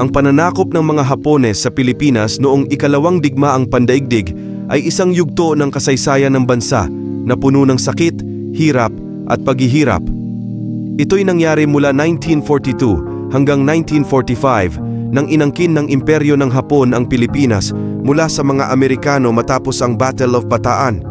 Ang pananakop ng mga Hapones sa Pilipinas noong ikalawang digmaang pandaigdig ay isang yugto ng kasaysayan ng bansa na puno ng sakit, hirap at paghihirap. Ito'y nangyari mula 1942 hanggang 1945 nang inangkin ng imperyo ng Hapon ang Pilipinas mula sa mga Amerikano matapos ang Battle of Bataan.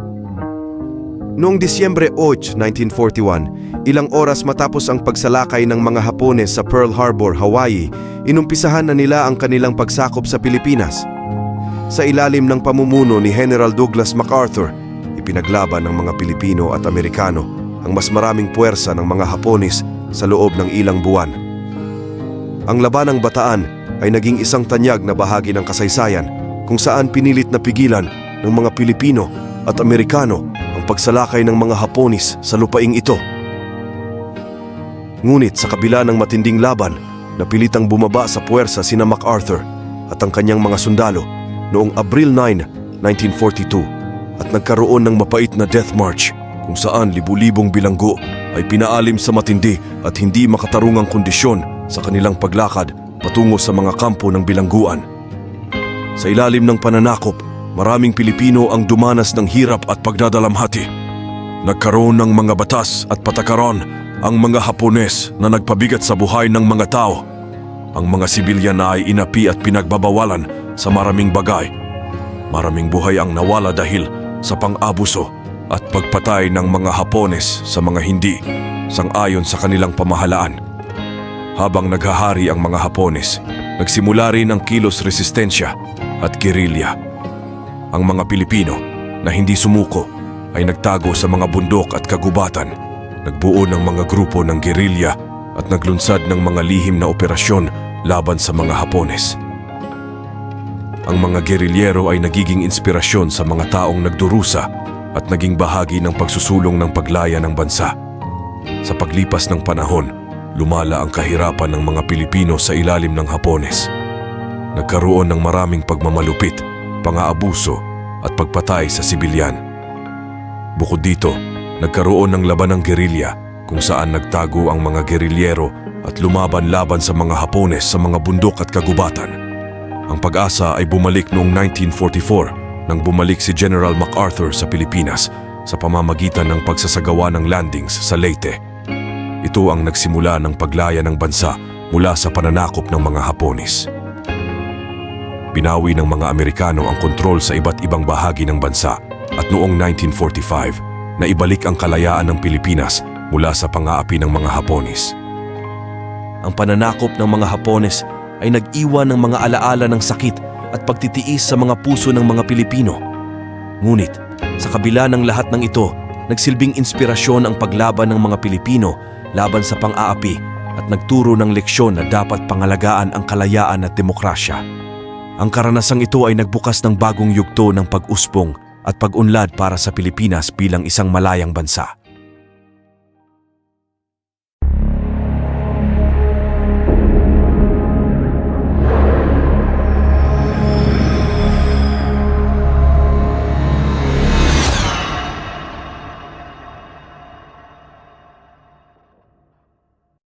Noong Disyembre 8, 1941, ilang oras matapos ang pagsalakay ng mga Hapones sa Pearl Harbor, Hawaii, inumpisahan na nila ang kanilang pagsakop sa Pilipinas. Sa ilalim ng pamumuno ni General Douglas MacArthur, ipinaglaban ng mga Pilipino at Amerikano ang mas maraming puwersa ng mga Hapones sa loob ng ilang buwan. Ang labanang bataan ay naging isang tanyag na bahagi ng kasaysayan kung saan pinilit na pigilan ng mga Pilipino at Amerikano pagsalakay ng mga Haponis sa lupaing ito. Ngunit sa kabila ng matinding laban, napilitang bumaba sa puwersa sina MacArthur at ang kanyang mga sundalo noong Abril 9, 1942 at nagkaroon ng mapait na death march kung saan libu-libong bilanggo ay pinaalim sa matindi at hindi makatarungang kondisyon sa kanilang paglakad patungo sa mga kampo ng bilangguan. Sa ilalim ng pananakop, maraming Pilipino ang dumanas ng hirap at pagdadalamhati. Nagkaroon ng mga batas at patakaran ang mga Hapones na nagpabigat sa buhay ng mga tao. Ang mga sibilyan na ay inapi at pinagbabawalan sa maraming bagay. Maraming buhay ang nawala dahil sa pang-abuso at pagpatay ng mga Hapones sa mga hindi sang-ayon sa kanilang pamahalaan. Habang naghahari ang mga Hapones, nagsimula rin ang kilos resistensya at gerilya. Ang mga Pilipino na hindi sumuko ay nagtago sa mga bundok at kagubatan, nagbuo ng mga grupo ng gerilya at naglunsad ng mga lihim na operasyon laban sa mga Hapones. Ang mga gerilyero ay nagiging inspirasyon sa mga taong nagdurusa at naging bahagi ng pagsusulong ng paglaya ng bansa. Sa paglipas ng panahon, lumala ang kahirapan ng mga Pilipino sa ilalim ng Hapones. Nagkaroon ng maraming pagmamalupit, pang-aabuso at pagpatay sa sibilyan. Bukod dito, nagkaroon ng laban ng gerilya kung saan nagtago ang mga gerilyero at lumaban laban sa mga Hapones sa mga bundok at kagubatan. Ang pag-asa ay bumalik noong 1944 nang bumalik si General MacArthur sa Pilipinas sa pamamagitan ng pagsasagawa ng landings sa Leyte. Ito ang nagsimula ng paglaya ng bansa mula sa pananakop ng mga Hapones. Binawi ng mga Amerikano ang kontrol sa iba't ibang bahagi ng bansa at noong 1945 na ibalik ang kalayaan ng Pilipinas mula sa pang-aapi ng mga Hapones. Ang pananakop ng mga Hapones ay nag-iwan ng mga alaala ng sakit at pagtitiis sa mga puso ng mga Pilipino. Ngunit, sa kabila ng lahat ng ito, nagsilbing inspirasyon ang paglaban ng mga Pilipino laban sa pang-aapi at nagturo ng leksyon na dapat pangalagaan ang kalayaan at demokrasya. Ang karanasang ito ay nagbukas ng bagong yugto ng pag-uspong at pag-unlad para sa Pilipinas bilang isang malayang bansa.